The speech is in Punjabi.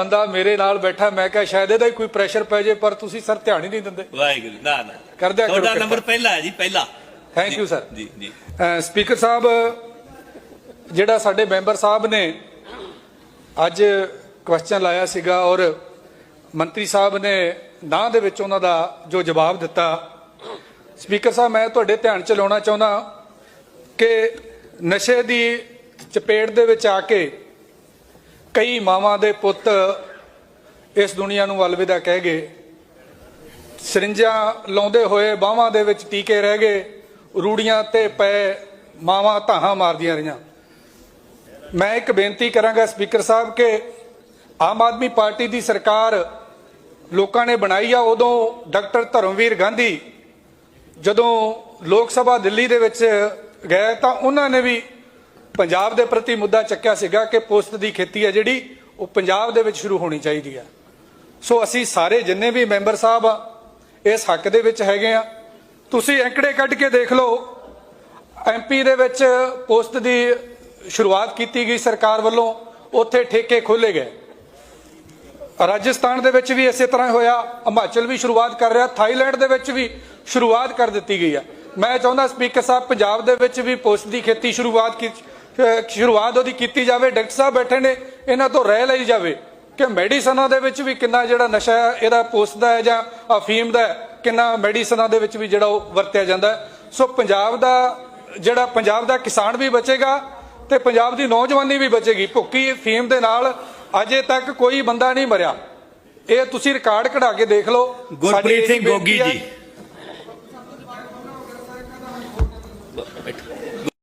ਬੰਦਾ ਮੇਰੇ ਨਾਲ ਬੈਠਾ ਮੈਂ ਕਿਹਾ ਸ਼ਾਇਦ ਇਹਦਾ ਹੀ ਕੋਈ ਪ੍ਰੈਸ਼ਰ ਪੈ ਜੇ ਪਰ ਤੁਸੀਂ ਸਰ ਧਿਆਨ ਹੀ ਨਹੀਂ ਦਿੰਦੇ ਵਾਹਿਗੁਰੂ ਨਾ ਨਾ ਕਰ ਦਿਆ ਕਰੋ ਤੁਹਾਡਾ ਕਿਰਪਾ। ਨੰਬਰ ਪਹਿਲਾ ਹੈ ਜੀ ਪਹਿਲਾ ਜੀ, you, sir. ਜੀ ਜੀ ਅਹ ਸਪੀਕਰ ਸਾਹਿਬ ਜਿਹੜਾ ਸਾਡੇ ਮੈਂਬਰ ਸਾਹਿਬ ਨੇ ਅੱਜ ਕੁਐਸਚਨ ਲਾਇਆ ਸੀਗਾ ਔਰ ਮੰਤਰੀ ਸਾਹਿਬ ਨੇ ਨਾਂ ਦੇ ਵਿੱਚ ਉਹਨਾਂ ਦਾ ਜੋ ਜਵਾਬ ਦਿੱਤਾ ਸਪੀਕਰ ਸਾਹਿਬ ਮੈਂ ਤੁਹਾਡੇ ਧਿਆਨ ਚ ਲਾਉਣਾ ਚਾਹੁੰਦਾ ਕਿ ਨਸ਼ੇ ਦੀ ਚਪੇਟ ਦੇ ਵਿੱਚ ਆ ਕੇ ਕਈ ਮਾਵਾਂ ਦੇ ਪੁੱਤ ਇਸ ਦੁਨੀਆ ਨੂੰ ਅਲਵਿਦਾ ਕਹਿ ਗਏ। ਸਰਿੰਜਾਂ ਲਾਉਂਦੇ ਹੋਏ ਬਾਹਾਂ ਦੇ ਵਿੱਚ ਟੀਕੇ ਰਹਿ ਗਏ। ਰੂੜੀਆਂ ਤੇ ਪਏ ਮਾਵਾਂ ਧਾਹਾਂ ਮਾਰਦੀਆਂ ਰਹੀਆਂ। ਮੈਂ ਇੱਕ ਬੇਨਤੀ ਕਰਾਂਗਾ ਸਪੀਕਰ ਸਾਹਿਬ ਕਿ ਆਮ ਆਦਮੀ ਪਾਰਟੀ ਦੀ ਸਰਕਾਰ ਲੋਕਾਂ ਨੇ ਬਣਾਈ ਆ। ਉਦੋਂ ਡਾਕਟਰ ਧਰਮਵੀਰ ਗਾਂਧੀ ਜਦੋਂ ਲੋਕ ਸਭਾ ਦਿੱਲੀ ਦੇ ਵਿੱਚ ਗਏ ਤਾਂ ਉਹਨਾਂ ਨੇ ਵੀ ਪੰਜਾਬ ਦੇ ਪ੍ਰਤੀ ਮੁੱਦਾ ਚੱਕਿਆ ਸੀਗਾ ਕਿ ਪੋਸਤ ਦੀ ਖੇਤੀ ਹੈ ਜਿਹੜੀ, ਉਹ ਪੰਜਾਬ ਦੇ ਵਿੱਚ ਸ਼ੁਰੂ ਹੋਣੀ ਚਾਹੀਦੀ ਆ ਸੋ ਅਸੀਂ ਸਾਰੇ ਜਿੰਨੇ ਵੀ ਮੈਂਬਰ ਸਾਹਿਬ ਆ, ਇਸ ਹੱਕ ਦੇ ਵਿੱਚ ਹੈਗੇ ਆ। ਤੁਸੀਂ ਅੰਕੜੇ ਕੱਢ ਕੇ ਦੇਖ ਲਓ ਐਮਪੀ ਦੇ ਵਿੱਚ ਪੋਸਟ ਦੀ ਸ਼ੁਰੂਆਤ ਕੀਤੀ ਗਈ ਸਰਕਾਰ ਵੱਲੋਂ, ਉੱਥੇ ਠੇਕੇ ਖੋਲੇ ਗਏ। ਰਾਜਸਥਾਨ ਦੇ ਵਿੱਚ ਵੀ ਇਸੇ ਤਰ੍ਹਾਂ ਹੋਇਆ, ਹਿਮਾਚਲ ਵੀ ਸ਼ੁਰੂਆਤ ਕਰ ਰਿਹਾ, ਥਾਈਲੈਂਡ ਦੇ ਵਿੱਚ ਵੀ ਸ਼ੁਰੂਆਤ ਕਰ ਦਿੱਤੀ ਗਈ ਆ। ਮੈਂ ਚਾਹੁੰਦਾ ਸਪੀਕਰ ਸਾਹਿਬ, ਪੰਜਾਬ ਦੇ ਵਿੱਚ ਵੀ ਪੋਸਟ ਦੀ ਖੇਤੀ ਸ਼ੁਰੂਆਤ ਕੀਤੀ ਸ਼ੁਰੂਆਤ ਉਹਦੀ ਕੀਤੀ ਜਾਵੇ ਡਾਕਟਰ ਸਾਹਿਬ ਬੈਠੇ ਨੇ ਇਹਨਾਂ ਤੋਂ ਰਹਿ ਲਈ ਜਾਵੇ ਕਿ ਮੈਡੀਸਨਾਂ ਦੇ ਵਿੱਚ ਵੀ ਕਿੰਨਾ ਜਿਹੜਾ ਨਸ਼ਾ ਇਹਦਾ ਪੋਸਟ ਦਾ ਹੈ ਜਾਂ ਅਫੀਮ ਦਾ ਕਿੰਨਾ ਮੈਡੀਸਨਾਂ ਦੇ ਵਿੱਚ ਵੀ ਜਿਹੜਾ ਉਹ ਵਰਤਿਆ ਜਾਂਦਾ। ਸੋ ਪੰਜਾਬ ਦਾ ਜਿਹੜਾ ਪੰਜਾਬ ਦਾ ਕਿਸਾਨ ਵੀ ਬਚੇਗਾ ਤੇ ਪੰਜਾਬ ਦੀ ਨੌਜਵਾਨੀ ਵੀ ਬਚੇਗੀ ਭੁੱਕੀ ਫੀਮ ਦੇ ਨਾਲ ਅਜੇ ਤੱਕ ਕੋਈ ਬੰਦਾ ਨਹੀਂ ਮਰਿਆ ਇਹ ਤੁਸੀਂ ਰਿਕਾਰਡ ਕਢਾ ਕੇ ਦੇਖ ਲਓ ਗੁਰਪ੍ਰੀਤ ਸਿੰਘ ਗੋਗੀ। ਜੀ